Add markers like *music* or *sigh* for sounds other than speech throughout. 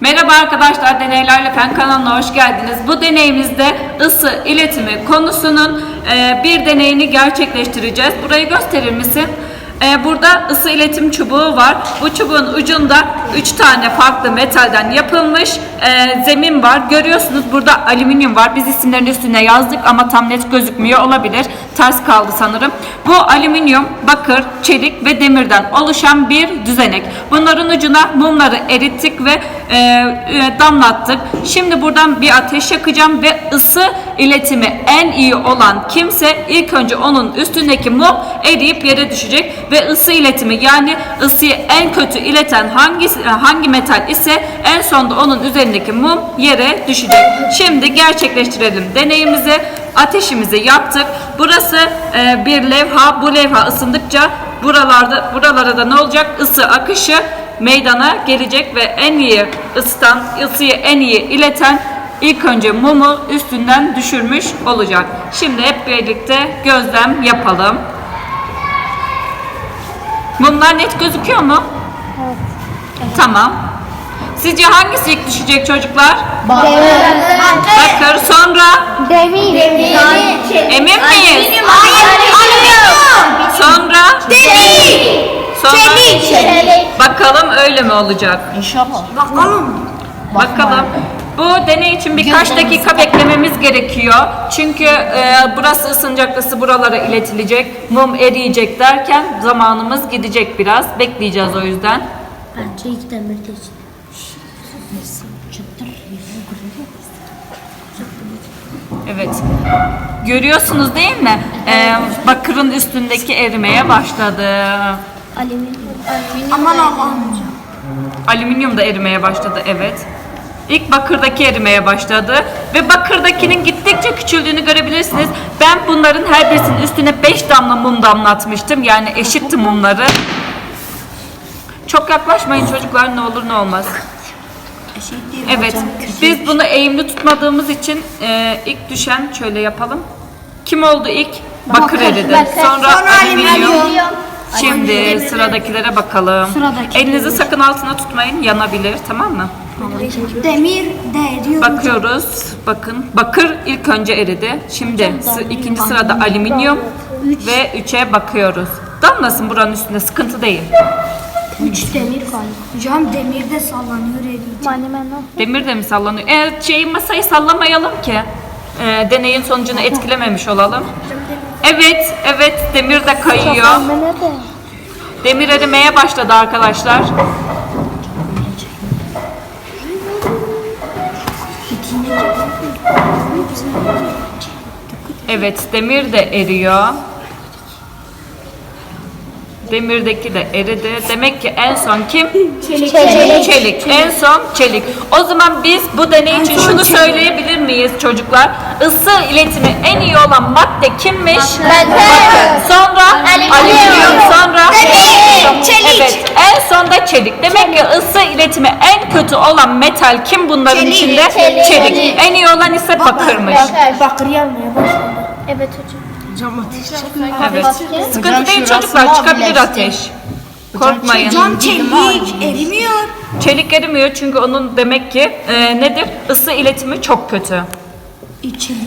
Merhaba arkadaşlar, Deneylerle Fen kanalına hoş geldiniz. Bu deneyimizde ısı iletimi konusunun bir deneyini gerçekleştireceğiz. Burayı gösterir misin? E, burada ısı iletim çubuğu var. Bu çubuğun ucunda 3 tane farklı metalden yapılmış e, zemin var. Görüyorsunuz burada alüminyum var. Biz isimlerin üstüne yazdık ama tam net gözükmüyor olabilir. Ters kaldı sanırım. Bu alüminyum, bakır, çelik ve demirden oluşan bir düzenek. Bunların ucuna mumları erittik ve e, e, damlattık. Şimdi buradan bir ateş yakacağım ve ısı iletimi en iyi olan kimse ilk önce onun üstündeki mum eriyip yere düşecek ve ısı iletimi yani ısıyı en kötü ileten hangisi hangi metal ise en sonda onun üzerindeki mum yere düşecek. Şimdi gerçekleştirelim deneyimizi. Ateşimizi yaktık. Burası e, bir levha. Bu levha ısındıkça buralarda buralara da ne olacak? Isı akışı meydana gelecek ve en iyi ısıtan, ısıyı en iyi ileten ilk önce mumu üstünden düşürmüş olacak. Şimdi hep birlikte gözlem yapalım. Mumlar net gözüküyor mu? Tamam. Sizce hangisi ilk düşecek çocuklar? Bakır sonra Demir. emin miyiz? Sonra sonra bakalım öyle mi olacak? İnşallah. Bakalım. Bu deney için birkaç dakika beklememiz gerekiyor. Çünkü e, burası ısınacak, ısı buralara iletilecek, mum eriyecek derken zamanımız gidecek biraz. Bekleyeceğiz o yüzden. Bence ilk demir de. Evet. Görüyorsunuz değil mi? E, bakırın üstündeki erimeye başladı. Alüminyum. Aman Allah'ım. Alüminyum da erimeye başladı evet. İlk bakırdaki erimeye başladı ve bakırdakinin gittikçe küçüldüğünü görebilirsiniz. Ben bunların her birisinin üstüne 5 damla mum damlatmıştım. Yani eşitti mumları. Çok yaklaşmayın çocuklar ne olur ne olmaz. Evet. Biz bunu eğimli tutmadığımız için e, ilk düşen şöyle yapalım. Kim oldu ilk? Bakır eridi. Sonra, alüminyum. alüminyum. Şimdi sıradakilere bakalım. Sıradaki. Elinizi sakın altına tutmayın, yanabilir, tamam mı? Demir de eriyor. Bakıyoruz. Bakın. Bakır ilk önce eridi. Şimdi sı- ikinci sırada alüminyum ve üçe bakıyoruz. Damlasın buranın üstünde sıkıntı değil. Üç demir var. Hocam demir de sallanıyor eriyor. Demir de mi sallanıyor? E, şey, masayı sallamayalım ki. E, deneyin sonucunu etkilememiş olalım. Evet, evet demir de kayıyor. Demir erimeye başladı arkadaşlar. Evet, demir de eriyor. Demirdeki de eridi. Demek ki en son kim? Çelik. Çelik. En son çelik. O zaman biz bu deney için şunu söyleyebilir miyiz çocuklar? Isı iletimi en iyi olan madde kimmiş? Bakır. Sonra alüminyum. Sonra Çelik. Evet. En sonda çelik. Demek ki ısı iletimi en kötü olan metal kim bunların Çelik. içinde? Çelik. Çelik. En iyi olan ise bakırmış. Bakır yanmaya başladı. Evet hocam. Hocam ateş Evet. Sıkıntı değil çocuklar çıkabilir ateş. Korkmayın. Hocam çelik erimiyor. Çelik erimiyor çünkü onun demek ki e, nedir? Isı iletimi çok kötü.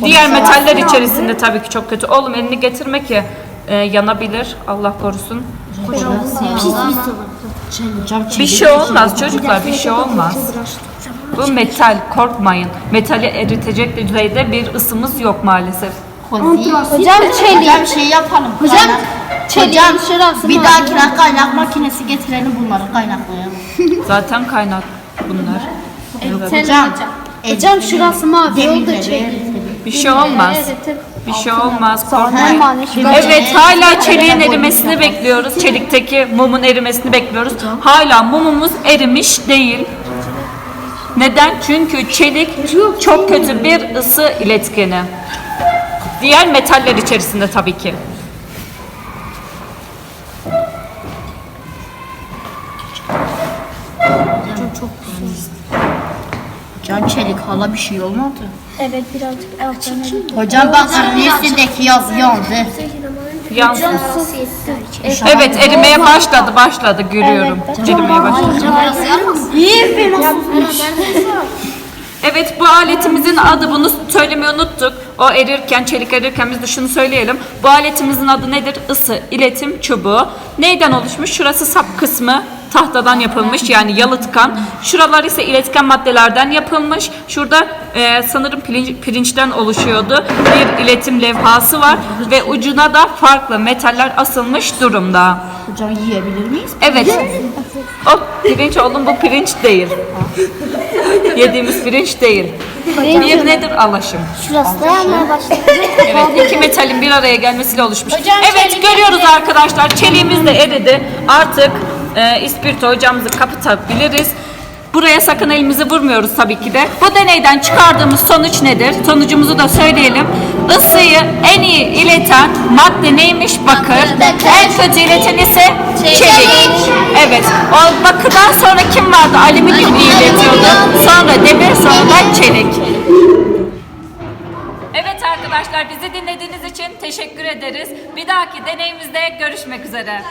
Diğer metaller içerisinde tabii ki çok kötü. Oğlum elini getirme ki e, yanabilir. Allah korusun. Bir şey olmaz çocuklar bir şey olmaz. Bu metal korkmayın. Metali eritecek düzeyde bir ısımız yok maalesef. Hocam çelik. Hocam şey yapalım. Hocam çelik. Hocam şurası bir dahakine kaynak makinesi getirelim bunları kaynaklayalım. *laughs* Zaten kaynak bunlar. Hocam. Hocam şurası mavi oldu çelik. Bir şey olmaz. Bir şey olmaz korkmayın. Mani Evet hala çeliğin erimesini bekliyoruz. Çelikteki mumun erimesini bekliyoruz. Hala mumumuz erimiş değil. Neden? Çünkü çelik çok kötü bir ısı iletkeni. Diğer metaller içerisinde tabii ki. Hocam çelik hala bir şey olmadı. Evet birazcık alttan. Hocam bak şunun üstündeki yazı yandı. Yansın. Evet. Erimeye başladı başladı görüyorum. Erimeye başladı. Bir Evet bu aletimizin adı bunu söylemeyi unuttuk. O erirken, çelik erirken biz de şunu söyleyelim. Bu aletimizin adı nedir? Isı iletim çubuğu. Neyden oluşmuş? Şurası sap kısmı tahtadan yapılmış yani yalıtkan. Şuralar ise iletken maddelerden yapılmış. Şurada e, sanırım pirinç, pirinçten oluşuyordu. Bir iletim levhası var ve ucuna da farklı metaller asılmış durumda. Hocam yiyebilir miyiz? Evet. O pirinç oğlum bu pirinç değil. Yediğimiz pirinç değil. Bir nedir alaşım? Şurası da yanmaya başladı. Evet iki metalin bir araya gelmesiyle oluşmuş. Hocam, evet çelik görüyoruz arkadaşlar çeliğimiz de eridi. Artık e, ispirto hocamızı kapatabiliriz. Buraya sakın elimizi vurmuyoruz tabii ki de. Bu deneyden çıkardığımız sonuç nedir? Sonucumuzu da söyleyelim. Isıyı en iyi ileten madde neymiş? Bakır. En kötü ileten ise çelik. Evet. O bakırdan sonra kim vardı? Alüminyum iyi iletiyordu. Sonra demir, sonra da çelik. Evet arkadaşlar bizi dinlediğiniz için teşekkür ederiz. Bir dahaki deneyimizde görüşmek üzere.